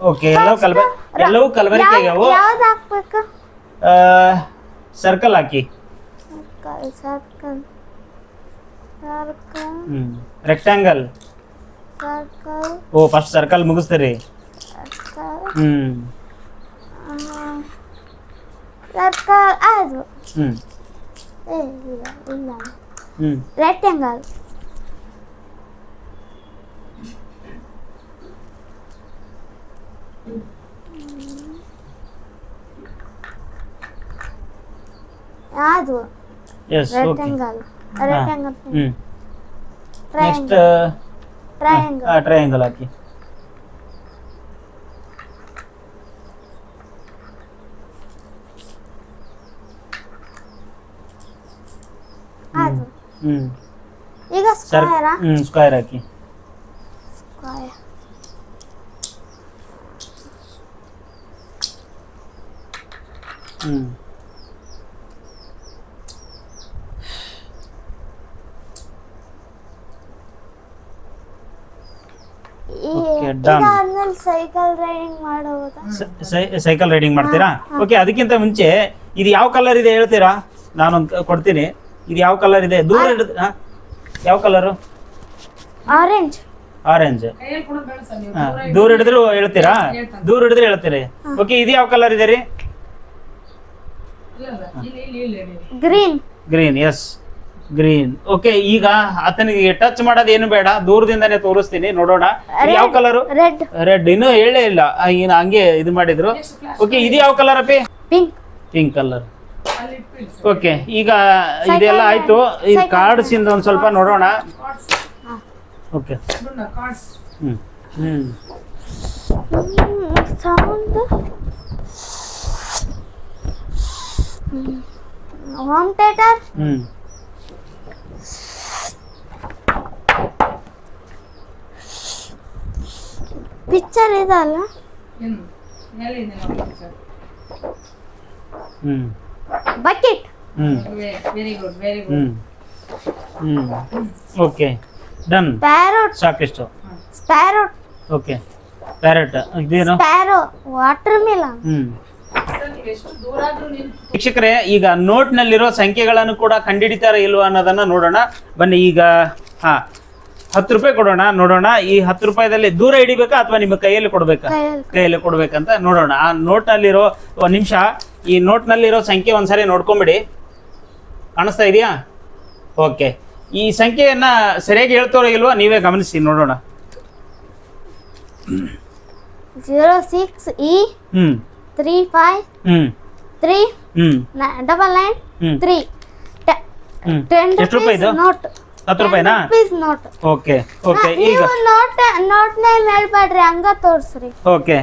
ಓಕೆ ಎಲ್ಲವೂ ಕಲ್ಬ ಎಲ್ಲವೂ ಕಲಬೆರಕೆ ಆಗ್ಯಾವು ಯಾವ್ದು ಹಾಕ್ಬೇಕು? ಸರ್ಕಲ್ ಹಾಕಿ. Circle circle. ಹ್ಞೂ ರೆಕ್ಟ್ಯಾಂಗಲ್. ಸರ್ಕಲ್. ಓ ಫಸ್ಟ್ ಸರ್ಕಲ್ ಮುಗಿಸ್ತೀರಿ. ಸರ್ಕಲ್. ಹ್ಮ್. ಸರ್ಕಲ್ ಅದು. ಹ್ಮ್. ಏ ಇಲ್ಲ ಇಲ್ಲ. ರೆಕ್ಟ್ಯಾಂಗಲ್. ಅದು ಎಸ್ ಓಕೆ ರೆಕ್ಟ್ಯಾಂಗಲ್ ರೆಕ್ಟ್ಯಾಂಗಲ್ ಹ್ಞೂ ನೆಕ್ಸ್ಟ್ ಟ್ರಯಾಂಗಲ್ ಟ್ರಯಾಂಗಲ್ ಟ್ರಯಾಂಗಲ್ ಹಾಕಿ. ಅದು. ಹ್ಞೂ ಈಗ ಸರ್ ಸ್ಕ್ವಯರಾ ಹ್ಞೂ ಸ್ಕ್ವೇರ್ ಹಾಕಿ ಸ್ಕ್ವಯರ್ ಹ್ಞೂ ಸೈಕಲ್ ರೈಡಿಂಗ್ ಮಾಡೋದಾ ಸೈಕಲ್ ರೈಡಿಂಗ್ ಮಾಡ್ತೀರಾ? ಓಕೆ ಅದಕ್ಕಿಂತ ಮುಂಚೆ ಇದು ಯಾವ ಕಲರ್ ಇದೆ ಹೇಳ್ತೀರಾ? ನಾನೊಂದು ಕೊಡ್ತೀನಿ. ಇದು ಯಾವ ಕಲರ್ ಇದೆ? ದೂರ ಹಿಡಿದು? ಯಾವ ಕಲರು ಆರೆಂಜ್ ಆರೆಂಜ್ ದೂರ ಹಿಡಿದ್ರು ಹೇಳ್ತೀರಾ? ದೂರ ಹಿಡಿದ್ರೆ ಹೇಳ್ತೀರಿ. ಓಕೆ ಇದು ಯಾವ ಕಲರ್ ಇದೆ ರೀ? Green green yes green okay ಈಗ ಆತನಿಗೆ ಟಚ್ ಮಾಡೋದು ಏನು ಬೇಡ. ದೂರದಿಂದಾನೇ ತೋರಿಸ್ತೀನಿ. ನೋಡೋಣ. ಯಾವ ಕಲರ್ ರೆಡ್ ರೆಡ್ ಇನ್ನೂ ಹೇಳೇ ಇಲ್ಲ. ಏನು ಇನ್ನು ಹಂಗೆ ಇದು ಮಾಡಿದ್ರು. ಓಕೆ ಇದು ಯಾವ ಕಲರ್ ಅಪ್ಪಿ? ಪಿಂಕ್ ಪಿಂಕ್ ಕಲರ್ ಓಕೆ ಈಗ ಇದೆಲ್ಲ ಆಯ್ತು. ಈ ಕಾರ್ಡ್ಸ್ ಇಂದ ಒಂದ್ ಸ್ವಲ್ಪ ನೋಡೋಣ. ಓಕೆ ಹ್ಮ್. ಹ್ಮ್. Home theatre hmm. ಪಿಕ್ಚರ್ ಇದಲ್ಲ ಹ್ಮ್. Bucket very good very hmm. Okay done parrot ಸಾಕಿಷ್ಟು. Parrot okay parrot ಇದೇನು? ಸ್ಪ್ಯಾರೋ ವಾಟರ್ ಮಿಲನ್ ಹ್ಮ್ ವೀಕ್ಷಕರೇ ಈಗ ನೋಟ್ ನಲ್ಲಿರೋ ಸಂಖ್ಯೆಗಳನ್ನು ಕೂಡ ಕಂಡಿಡಿತಾರ ಇಲ್ವಾ ಅನ್ನೋದನ್ನ ನೋಡೋಣ. ಬನ್ನಿ ಈಗ ಹಾ. ಹತ್ತು ರೂಪಾಯಿ ಕೊಡೋಣ ನೋಡೋಣ. ಈ ಹತ್ತು ರೂಪಾಯಿದಲ್ಲಿ ದೂರ ಹಿಡಿಬೇಕಾ ಅಥವಾ ನಿಮ್ಮ ಕೈಯಲ್ಲಿ ಕೊಡ್ಬೇಕಾ? ಕೈಯಲ್ಲಿ. ಕೊಡ್ಬೇಕಂತ ನೋಡೋಣ. ಆ ನೋಟ್ ನಲ್ಲಿರೋ ಒಂದ್ ನಿಮಿಷ. ಈ ನೋಟ್ ನಲ್ಲಿರೋ ಸಂಖ್ಯೆ ಒಂದ್ಸರಿ ನೋಡ್ಕೊಂಬಿಡಿ. ಕಾಣಿಸ್ತಾ ಇದೆಯಾ? ಓಕೆ. ಈ ಸಂಖ್ಯೆಯನ್ನ ಸರಿಯಾಗಿ ಹೇಳ್ತಾರೋ ಇಲ್ವಾ ನೀವೇ ಗಮನಿಸಿ ನೋಡೋಣ. Zero six E three five three double nine three ten ರೂಪಾಯಿ ನೋಟ್ ಹತ್ತು ರೂಪಾಯಿನಾ? ನೋಟ್ ಓಕೆ ಓಕೆ ಈಗ ನೀವು ನೋಟ್ ನೋಟ್ ನೇಮ್ ಹೇಳ್ಬೇಡ್ರಿ ಹಂಗ ತೋರ್ಸ್ರಿ. ಓಕೆ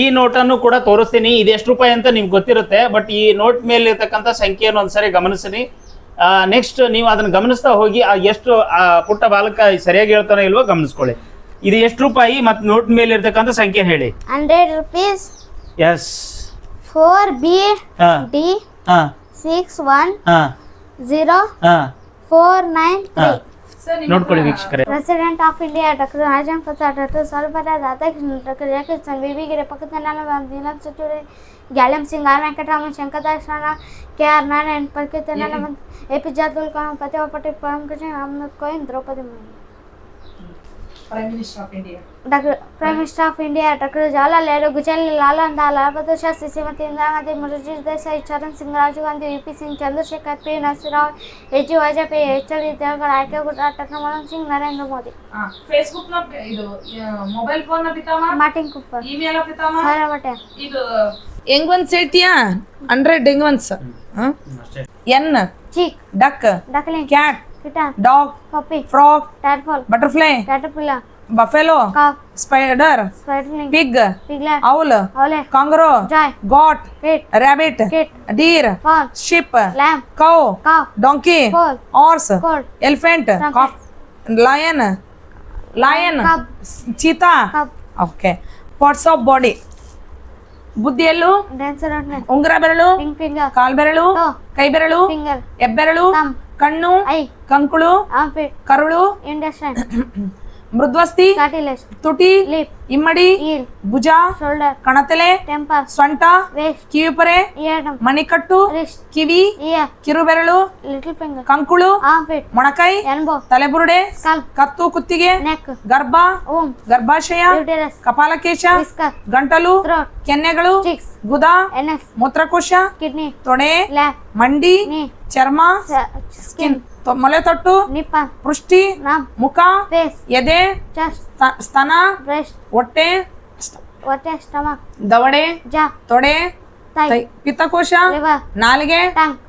ಈ ನೋಟನ್ನು ಕೂಡ ತೋರಿಸ್ತೀನಿ. ಇದು ಎಷ್ಟು ರೂಪಾಯಿ ಅಂತ ನಿಮ್ಗೆ ಗೊತ್ತಿರುತ್ತೆ ಬಟ್ ಈ ನೋಟ್ ಮೇಲೆ ಇರ್ತಕ್ಕಂಥ ಸಂಖ್ಯೆಯನ್ನು ಒಂದ್ಸರಿ ಗಮನಿಸಿರಿ. ನೆಕ್ಸ್ಟ್ ನೀವು ಅದನ್ನ ಗಮನಿಸ್ತಾ ಹೋಗಿ ಆ ಎಷ್ಟು ಆ ಪುಟ್ಟ ಬಾಲಕ ಸರಿಯಾಗಿ ಹೇಳ್ತಾನೆ ಇಲ್ವೋ ಗಮನಿಸ್ಕೊಳ್ಳಿ. ಇದು ಎಷ್ಟು ರೂಪಾಯಿ ಮತ್ತು ನೋಟ್ ಮೇಲೆ ಇರ್ತಕ್ಕಂಥ ಸಂಖ್ಯೆ ಹೇಳಿ. Hundred rupees yes four B D ಹಾ. ಸಿಕ್ಸ್ ಒನ್ ಹಾ. ಜೀರೋ ಹಾ. ಫೋರ್ ನೈನ್ ನೋಡ್ಕೊಳ್ಳಿ ವೀಕ್ಷಕರೇ. President of India doctor Prasad doctor Sarvepalli Radhakrishna doctor Jayakrishnan V V Giri ಪಕ್ಕದ ದಿನಕ್ ಸಚಿವರು ಗ್ಯಾಲಂ Singh R Venkataraman Shankardas K R Narayan ಪರ್ಕಿತ A P J Abdul Kalam Pratibha Patel Param Krishna Ramnath Kovind Droupadi Murmu prime minister of India prime minister of India doctor Jawaharlal Nehru Gujral Lal Nanda Lal Bahadur Shastri Shrimati Indira Gandhi Morarji Desai Charan Singh Rajiv Gandhi V P Singh Chandrashekhar P Narasimha Rao H G Vajpayee H D Deve Gowda ಆಯ್ಕೆ doctor Manmohan Singh Narendra Modi. ಫೇಸ್ಬುಕ್ನ ಇದು mobile ಫೋನ್ನ ಬಿತಾವ Martin Cooper. Email ಬಿತಾವ ಸಾರಾ ಬಟ್ಟೆ. ಇದು ಹೆಂಗ್ ಒಂದ್ ಹೇಳ್ತೀಯಾ ಹಂಡ್ರೆಡ್ ಹೆಂಗ್ ಒನ್ಸ್ ಅಷ್ಟೇ hen chick. Duck duckling cat kitten dog puppy frog tadpole butterfly caterpillar buffalo spider pig owl kangaroo goat rabbit rabbit sheep deer donkey horse elephant cow lion donkey Foal. horse colt elephant Trumpet. lion lion cheetah cub okay parts of body ಬುದ್ಧಿಯಲ್ಲೂ ಉಂಗುರ ಬೆರಳು ಕಾಲ್ ಬೆರಳು. ಕೈ ಬೆರಳು ಹೆಬ್ಬೆರಳು. ಕಣ್ಣು ಕಂಕುಳು ಕರುಳು ಮೃದ್ವಸ್ತಿ ತುಟಿ lip ಇಮ್ಮಡಿ ಭುಜ ಶೋಲ್ಡರ್ ಕಣತಲೆ ಟೆಂಪ ಸೊಂಟ ಕಿವಿಪೊರೆ ಮಣಿಕಟ್ಟು ಕಿವಿ ಕಿರುಬೆರಳು ಲಿಟಲ್ ಫಿಂಗರ್ ಕಂಕುಳು ಮೊಣಕೈ ತಲೆಬುರುಡೆ ಕತ್ತು ಕುತ್ತಿಗೆ ನೆಕ್ ಗರ್ಭ ಓಂ ಗರ್ಭಾಶಯ ಕಪಾಲಕೇಶ ಗಂಟಲು ಕೆನ್ನೆಗಳು ಗುದ ಮೂತ್ರಕೋಶ ಕಿಡ್ನಿ ತೊಡೆ ಮಂಡಿ ಚರ್ಮ ಸ್ಕಿನ್. ಮೊಲೆ ತೊಟ್ಟು ನಿಪ್ಪ ಪೃಷ್ಟಿ ನಮ್ ಮುಖ ಫೇಸ್ ಎದೆ ಚೆಸ್ಟ್ ಸ್ತನ ಬ್ರೆಸ್ಟ್ ಹೊಟ್ಟೆ ಸ್ಟ್- ಹೊಟ್ಟೆ ಸ್ಟಮಕ್ ದವಡೆ ಜಾ ತೊಡೆ ತೈ- ಪಿತ್ತಕೋಶ ಲಿವರ್ ನಾಲಿಗೆ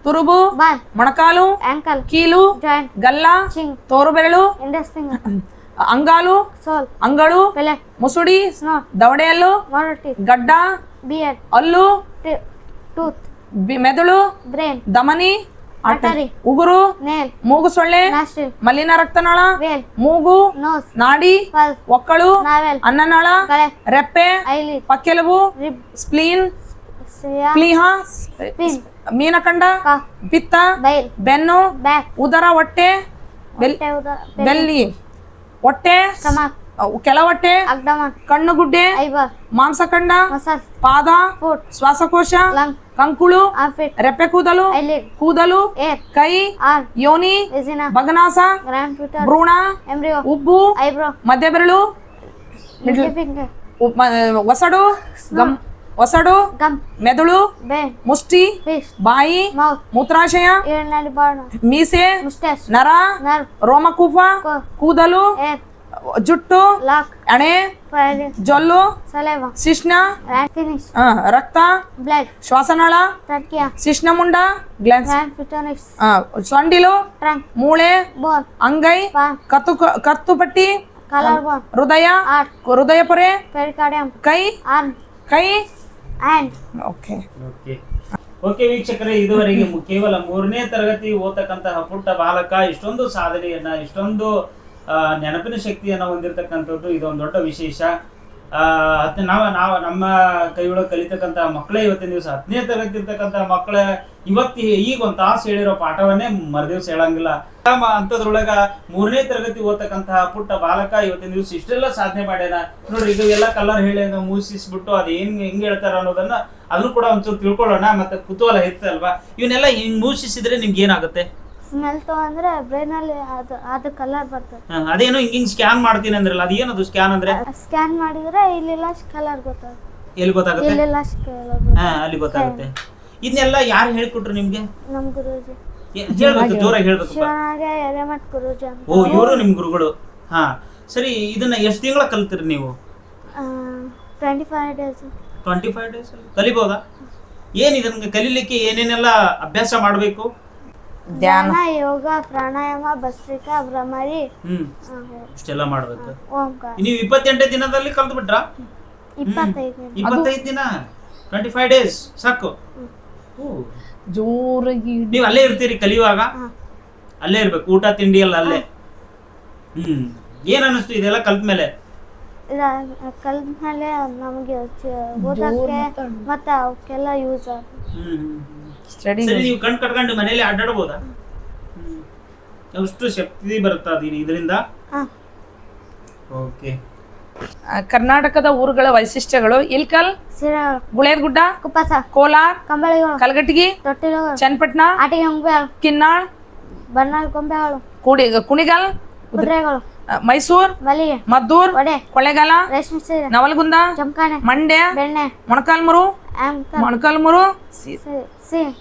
ತುರುಬು ಬನ್ ಮೊಣಕಾಲು ಆಂಕಲ್ ಕೀಲು ಜಾಯಿಂಟ್ ಗಲ್ಲ ಚಿಂಗ್ ತೋರು ಬೆರಳು ಇಂಡಸ್ ಅಂಗಾಲು ಸೋಲ್ ಅಂಗಳು ಪೆಲೆಟ್ ಮುಸುಡಿ ಸ್ನೋಟ್ ದವಡೆಯಲ್ಲು ಮೊರಟಿ ಗಡ್ಡ ಬಿಯರ್ ಹಲ್ಲು ಟೂತ್ ಮೆದುಳು ಬ್ರೇನ್ ದಮನಿ ಅಟರಿ. ಉಗುರು ಮೂಗು ಸೊಳ್ಳೆ ಮಲಿನ ರಕ್ತನಾಳ ಮೂಗು ನಾಡಿ ಒಕ್ಕಳು ಅನ್ನನಾಳ ರೆಪ್ಪೆ ಪಕ್ಕೆಲುಬು ಸ್ಪ್ಲೀನ್ ಸ್ಲೀಹ ಪ್ಲೀಹ ಮೀನಕಂಡ ಪಿತ್ತ ಬೆನ್ನು ಉದರ ಹೊಟ್ಟೆ ಬೆಲ್ಲಿ ಹೊಟ್ಟೆ ಉದರ ಬೆಲ್ಲಿ. ಹೊಟ್ಟೆ ಸ್ಟಮಕ್ ಅವು ಕೆಳ ಹೊಟ್ಟೆ ಅಬ್ಡಮನ್ ಕಣ್ಣುಗುಡ್ಡೆ ಐಬರ್ ಮಾಂಸಖಂಡ ಮಸಲ್ ಪಾದ ಫುಟ್ ಶ್ವಾಸಕೋಶ ಲಂಗ್ ಕಂಕುಳು ಆರ್ಫಿಟ್ ರೆಪ್ಪೆ ಕೂದಲು ಐಲಿಡ್ ಕೂದಲು ಏರ್ ಕೈ ಆರ್ ಯೋನಿ ರೆಸಿನಾ ಬಗನಾಸ ಗ್ರ್ಯಾಂಡ್ ಟ್ವಿಟರ್ ಭ್ರೂಣ ಎಂಬ್ರಿಯೋ ಉಬ್ಬು ಐಬ್ರೋ ಮಧ್ಯ ಬೆರಳು ಲಿಟಲ್ ಫಿಂಗರ್ ಉಪ್- ಮ- ಒಸಡು ಗಮ್ ಒಸಡು ಗಮ್ ಮೆದುಳು ಬೇನ್ ಮುಷ್ಟಿ ಫಿಶ್ ಬಾಯಿ ಮೌತ್ ಮೂತ್ರಾಶಯ ಏರ್ನಲ್ಲಿ ಬಾರ್ನ್ ಮೀಸೆ ಮುಸ್ಟಾಚ್ ನರ ನರ್ವ್ ರೋಮಕೂಪ ಕೋ ಕೂದಲು ಏರ್ ಜುಟ್ಟು ಹಣೆ ಫೈಲಿನ್ ಜೊಲ್ಲು ಶಿಷ್ಣ ಶಿಶ್ನ ಆ, ರಕ್ತ ಬ್ಲಡ್ ಶ್ವಾಸನಾಳ ಟ್ರಕಿಯಾ ಶಿಶ್ನ ಮುಂಡ ಗ್ಲಾನ್ಸ್ ಆ, ಸೊಂಡಿಲು ಮೂಳೆ ಬೋನ್ ಅಂಗೈ ಕತ್ತು ಕತ್ತು ಪಟ್ಟಿ ಹೃದಯ ಹೃದಯ ಪೊರೆ ಕೈ ಕೈ ಆ್ಯಂಡ್ ಓಕೆ. ಓಕೆ. ಓಕೆ ವೀಕ್ಷಕರೇ ಇದುವರೆಗೆ ಕೇವಲ ಮೂರನೇ ತರಗತಿ ಓದತಕ್ಕಂತಹ ಪುಟ್ಟ ಬಾಲಕ ಇಷ್ಟೊಂದು ಸಾಧನೆಯನ್ನ ಇಷ್ಟೊಂದು ನೆನಪಿನ ಶಕ್ತಿಯನ್ನು ಹೊಂದಿರತಕ್ಕಂಥದ್ದು ಇದೊಂದು ದೊಡ್ಡ ವಿಶೇಷ. ಹತ್ತು ನಾವು ನಾವು ನಮ್ಮ ಕೈಯೊಳಗೆ ಕಲಿತಕ್ಕಂಥ ಮಕ್ಕಳೇ ಇವತ್ತಿನ ದಿವಸ ಹತ್ತನೇ ತರಗತಿ ಇರ್ತಕ್ಕಂತಹ ಮಕ್ಕಳ ಇವತ್ತಿ ಈಗ ಒಂದು ತಾಸು ಹೇಳಿರೋ ಪಾಠವನ್ನೇ ಮರುದಿವ್ಸ ಹೇಳಂಗಿಲ್ಲ. ಅಂತದ್ರೊಳಗ ಮೂರನೇ ತರಗತಿ ಓದ್ತಕ್ಕಂತಹ ಪುಟ್ಟ ಬಾಲಕ ಇವತ್ತಿನ ದಿವಸ ಇಷ್ಟೆಲ್ಲ ಸಾಧನೆ ಮಾಡ್ಯಾನ. ನೋಡ್ರಿ ಇದು ಎಲ್ಲ ಕಲರ್ ಹೇಳಿ ಮೂಸಿಸ್ಬಿಟ್ಟು ಅದು ಏನ್ ಹೆಂಗ್ ಹೇಳ್ತಾರ ಅನ್ನೋದನ್ನ ಅದನ್ನು ಕೂಡ ಒಂಚೂರು ತಿಳ್ಕೊಳ್ಳೋಣ, ಮತ್ತೆ ಕುತೂಹಲ ಇರ್ತಲ್ವಾ ಇವನ್ನೆಲ್ಲ ಹಿಂಗ್ ಮೂಸಿಸಿದ್ರೆ ನಿಮ್ಗೆ ಏನಾಗುತ್ತೆ ಸ್ಮೆಲ್ ಅಂದ್ರೆ ಬ್ರೈನಲ್ಲಿ ಅದು ಅದು ಕಲರ್ ಬರ್ತದೆ. ಹ, ಅದೇನೋ ಹಿಂಗ್ ಹಿಂಗ್ ಸ್ಕ್ಯಾನ್ ಮಾಡ್ತೀನಿ ಅಂದ್ರಲ್ಲ ಅದೇನದು ಸ್ಕ್ಯಾನ್ ಅಂದ್ರೆ? ಸ್ಕ್ಯಾನ್ ಮಾಡಿದ್ರೆ ಇಲ್ಲೆಲ್ಲ ಕಲರ್ ಗೊತ್ತಾಗುತ್ತೆ. ಎಲ್ಲಿ ಗೊತ್ತಾಗುತ್ತೆ? ಇಲ್ಲೆಲ್ಲ ಕಲರ್ ಹಾ ಅಲ್ಲಿ ಗೊತ್ತಾಗುತ್ತೆ. ಇದನ್ನೆಲ್ಲ ಯಾರು ಹೇಳ್ಕೊಟ್ರು ನಿಮ್ಗೆ? ನಮ್ಮ ಗುರುಜಿ. ಏ- ಹೇಳ್ಬೇಕು ಜೋರಾಗಿ ಹೇಳ್ಬೇಕು ಶಿವನಾಗೆ ಎರೆಮಠ್ ಗುರೂಜಿ ಅಂತ. ಓ ಇವರು ನಿಮ್ ಗುರುಗಳು. ಹಾ ಸರಿ ಇದನ್ನ ಎಷ್ಟು ತಿಂಗಳ ಕಲ್ತಿರಿ ನೀವು? Twenty five days twenty five days ಕಲಿಬೋದಾ? ಏನ್ ಇದನ್ನ ಕಲಿಲಿಕ್ಕೆ ಏನೇನೆಲ್ಲ ಅಭ್ಯಾಸ ಮಾಡಬೇಕು? ಧ್ಯಾನ. ಯೋಗ ಪ್ರಾಣಾಯಾಮ ಭಸ್ತ್ರಿಕಾ ಭ್ರಮರಿ ಹ್ಮ್. ಇಷ್ಟೆಲ್ಲ ಮಾಡ್ಬೇಕು. ಓಂಕಾರ. ನೀವು ಇಪ್ಪತ್ತೆಂಟೇ ದಿನದಲ್ಲಿ ಕಲ್ತು ಬಿಟ್ರ ಇಪ್ಪತ್ತೈದು ಇಪ್ಪತ್ತೈದು ದಿನ? ಟ್ವೆಂಟಿ ಫೈವ್ ಡೇಸ್ ಸಾಕು. ಜೋರಾಗಿ ನೀವು ಅಲ್ಲೇ ಇರ್ತೀರಿ ಕಲಿಯುವಾಗ? ಅಲ್ಲೇ ಇರ್ಬೇಕು. ಊಟ ತಿಂಡಿ ಎಲ್ಲ ಅಲ್ಲೇ? ಹ್ಮ್. ಏನ್ ಅನಿಸ್ತು ಇದೆಲ್ಲ ಕಲ್ತ ಮೇಲೆ ಕಲ್ತ್ಮೇಲೆ ನಮಗೆ ಓದಕ್ಕೆ ಮತ್ತೆ ಅವಕ್ಕೆಲ್ಲ ಯೂಸ್ ಆಗುತ್ತೆ. ಸ್ಟಡಿ ಸರಿ ನೀವು ಕಣ್ ಕಟ್ಕೊಂಡು ಮನೆಯಲ್ಲಿ ಅಡ್ಡಾಡ್ಬೋದಾ. ಎಷ್ಟು ಶಕ್ತಿ ಬರುತ್ತಾ ಅದಿನ ಇದರಿಂದ? ಓಕೆ ಕರ್ನಾಟಕದ ಊರುಗಳ ವೈಶಿಷ್ಟ್ಯಗಳು ಇಲ್ಕಲ್ ಗುಳೇದ ಗುಡ್ಡ ಕುಪ್ಪಸ ಕೋಲಾರ ಕಲಗಟ್ಟಿಗಿ ಚನ್ನಪಟ್ಟಣ ಕಿನ್ನಾಳ್ ಗೊಂಬೆಗಳು ಕುಡಿ ಕುಣಿಗಲ್ ಕುದುರೆಗಳು ಮೈಸೂರ್ ಮದ್ದೂರ್ ವಡೆ ಕೊಳ್ಳೇಗಾಲ ರೇಷ್ಮೆ ಸೀರೆ ನವಲಗುಂದ ಜಮಖಾನೆ ಮಂಡ್ಯ ಬೆಣ್ಣೆ ಮೊಣಕಾಲ್ಮುರು ಮೊಣಕಾಲ್ಮುರು ಸಿ-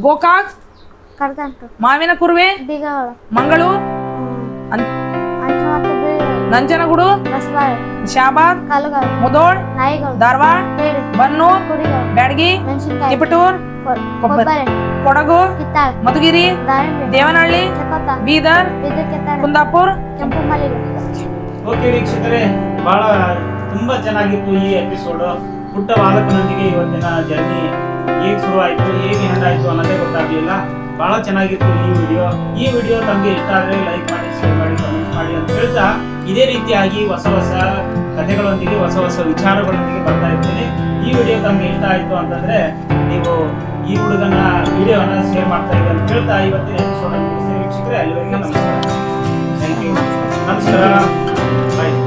ಗೋಕಾಕ್ ಕಡದಂಟು ಮಾವಿನ ಕುರುವೆ ಬೀಗಗಳು ಮಂಗಳೂರು ನಂಜನಗೂಡು ಶಾಬಾದ್ ಮುದೋಳ್ ಧಾರವಾಡ ಬನ್ನೂರ್ ಬ್ಯಾಡಗಿ ತಿಪಟೂರ್ ಕೊಬ್ಬರಿ. ಕೊಡಗು ಕಿತ್ತಾಳೆ. ಮಧುಗಿರಿ ದಾಳಿಂಬೆ ದೇವನಹಳ್ಳಿ ಬೀದರ್ ಕುಂದಾಪುರ್. ಕೆಂಪು ಮಲ್ಲಿಗೆ. ಓಕೆ ವೀಕ್ಷಕರೇ ಬಹಳ ತುಂಬಾ ಚೆನ್ನಾಗಿತ್ತು ಈ ಎಪಿಸೋಡ್ ಪುಟ್ಟ ಬಾಲಕನೊಂದಿಗೆ ಇವತ್ತಿನ ಜರ್ನಿ ಹೇಗೆ ಶುರುವಾಯಿತು ಹೇಗೆ ಆಯಿತು ಅನ್ನೋದೇ ಗೊತ್ತಾಗಲಿಲ್ಲ. ಬಹಳ ಚೆನ್ನಾಗಿತ್ತು ಈ ವಿಡಿಯೋ. ಈ ವಿಡಿಯೋ ತಮಗೆ ಇಷ್ಟ ಆದರೆ ಲೈಕ್ ಮಾಡಿ ಶೇರ್ ಮಾಡಿ ಕಮೆಂಟ್ ಮಾಡಿ ಅಂತ ಹೇಳ್ತಾ ಇದೇ ರೀತಿಯಾಗಿ ಹೊಸ ಹೊಸ ಕಥೆಗಳೊಂದಿಗೆ, ಹೊಸ ಹೊಸ ವಿಚಾರಗಳೊಂದಿಗೆ ಬರ್ತಾ ಇರ್ತೀನಿ ಈ ವಿಡಿಯೋ ತಮಗೆ ಇಷ್ಟ ಆಯಿತು ಅಂತಂದ್ರೆ ನೀವು ಈ ಹುಡುಗನ ವಿಡಿಯೋನ ಶೇರ್ ಮಾಡ್ತಾ ಇದ್ದೀವಿ ಅಂತ ಹೇಳ್ತಾ ಇವತ್ತಿನ ಎಪಿಸೋಡ್ ವೀಕ್ಷಕರೇ ಅಲ್ಲಿವರೆಗೆ ನಮಸ್ಕಾರ. ಥ್ಯಾಂಕ್ ಯು ನಮಸ್ಕಾರ. ಬಾಯ್